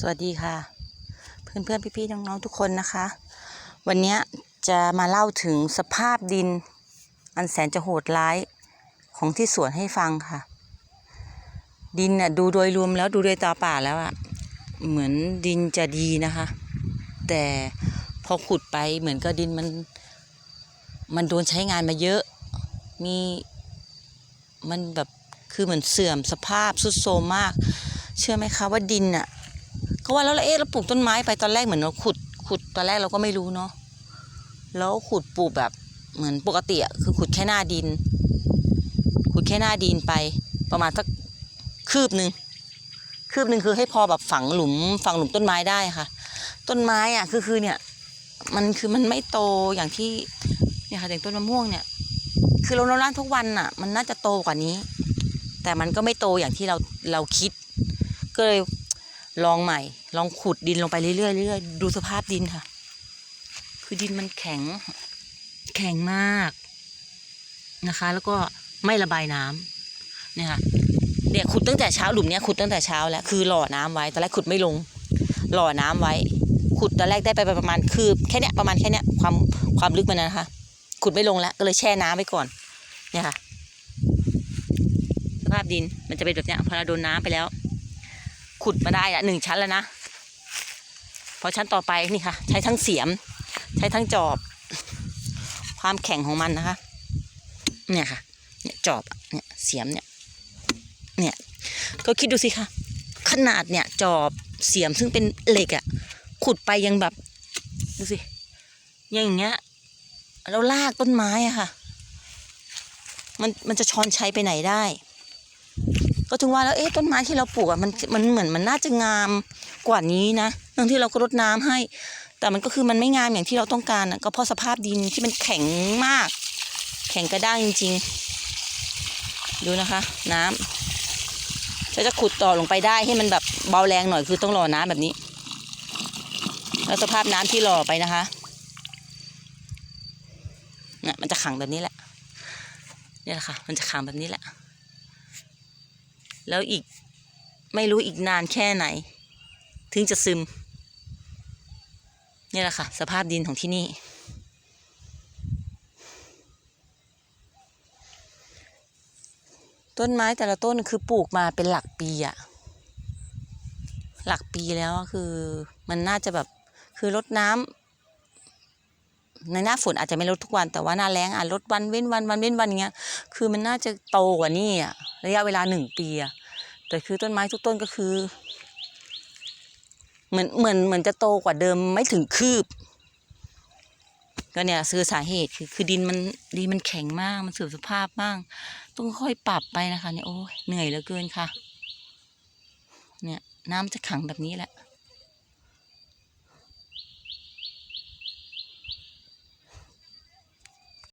สวัสดีค่ะ เพื่อนๆพี่ๆน้องๆทุกคนนะคะ วันนี้จะมาเล่าถึงสภาพดิน อันแสนจะโหดร้ายของที่สวนให้ฟังค่ะ ดินน่ะดูโดยรวมแล้วดูโดยตาป่าแล้วอะเหมือนดินจะดีนะคะ แต่พอขุดไปเหมือนกับดินมัน มันโดนใช้งานมาเยอะ มีมันแบบคือเหมือนเสื่อมสภาพสุดโทรมมาก เชื่อไหมคะว่าดินอะ ก็ว่าแล้วเราเอ๊ะเราปลูกต้นไม้ไปตอนแรกเหมือนเราขุด ขุดตอนแรกเราก็ไม่รู้เนาะแล้วขุดปลูกแบบเหมือนปกติอะคือขุดแค่หน้าดิน ขุดแค่หน้าดินไป ประมาณสักคืบหนึ่งคืบหนึ่งคือให้พอแบบฝังหลุมฝังหลุมต้นไม้ได้ค่ะ ต้นไม้อะคือคือเนี่ย มันคือมันไม่โตอย่างที่เนี่ยค่ะอย่างต้นมะม่วงเนี่ย คือเราเราล่านทุกวันอะมันน่าจะโตกว่านี้ แต่มันก็ไม่โตอย่างที่เราเราคิด ก็เลย ลองใหม่ ลองขุดดินลงไปเรื่อยๆเรื่อยๆดูสภาพดินค่ะ คือดินมันแข็ง แข็งมากนะคะ แล้วก็ไม่ระบายน้ำเนี่ยค่ะเนี่ยขุดตั้งแต่เช้าหลุมเนี้ยขุดตั้งแต่เช้าแล้วคือหล่อน้ำไว้ตอนแรกขุดไม่ลง หล่อน้ำไว้ ขุดตอนแรกได้ไปประมาณคือแค่เนี้ยประมาณแค่เนี้ยความความลึกมันนะคะ ขุดไม่ลงแล้วก็เลยแช่น้ำไว้ก่อน เนี่ยค่ะสภาพดินมันจะเป็นแบบเนี้ยพอเราโดนน้ำไปแล้ว ขุดมาได้ละหนึ่งชั้นแล้วนะพอชั้นต่อไปนี่ค่ะ ใช้ทั้งเสียม ใช้ทั้งจอบ ความแข็งของมันนะคะ เนี่ยค่ะ เนี่ยจอบเนี่ยเสียมเนี่ย เนี่ยก็คิดดูสิคะขนาดเนี่ยจอบเสียมซึ่งเป็นเหล็กอะขุดไปยังแบบดูสิอย่างเงี้ยแล้วลากต้นไม้อะค่ะ มันมันจะช้อนชัยไปไหนได้ ก็ถึงว่าแล้วเอ๊ะต้นไม้ที่เราปลูกอะมันมันเหมือนมันน่าจะงามกว่านี้นะทั้งที่เราก็รดน้ำให้ แต่มันก็คือมันไม่งามอย่างที่เราต้องการอะก็เพราะสภาพดินที่มันแข็งมาก แข็งกระด้างจริง ๆ ดูนะคะ น้ำถ้าจะขุดต่อลงไปได้ให้มันแบบเบาแรงหน่อยคือต้องรอน้ำแบบนี้ แล้วสภาพน้ำที่รอไปนะคะเนี่ยมันจะขังแบบนี้แหละนี่แหละค่ะ มันจะขังแบบนี้แหละ แล้วอีกไม่รู้อีกนานแค่ไหน ถึงจะซึม นี่แหละค่ะ สภาพดินของที่นี่ ต้นไม้แต่ละต้นคือปลูกมาเป็นหลักปีอะหลักปีแล้วคือมันน่าจะแบบคือรดน้ำ ในหน้าฝนอาจจะไม่ลดทุกวันแต่ว่าหน้าแล้งอาจลดวันเว้นวันวันเว้นวันอย่างเงี้ยคือมันน่าจะโตกว่านี่อะระยะเวลาหนึ่งปีอะแต่คือต้นไม้ทุกต้นก็คือ เหมือนเหมือนเหมือนจะโตกว่าเดิมไม่ถึงคืบก็เนี่ยซื้อสาเหตุคือคือดินมันดินมันแข็งมากมันเสื่อมสภาพมากต้องค่อยปรับไปนะคะเนี่ยโอ้ยเหนื่อยเหลือเกินค่ะ เนี่ยน้ำจะขังแบบนี้แหละ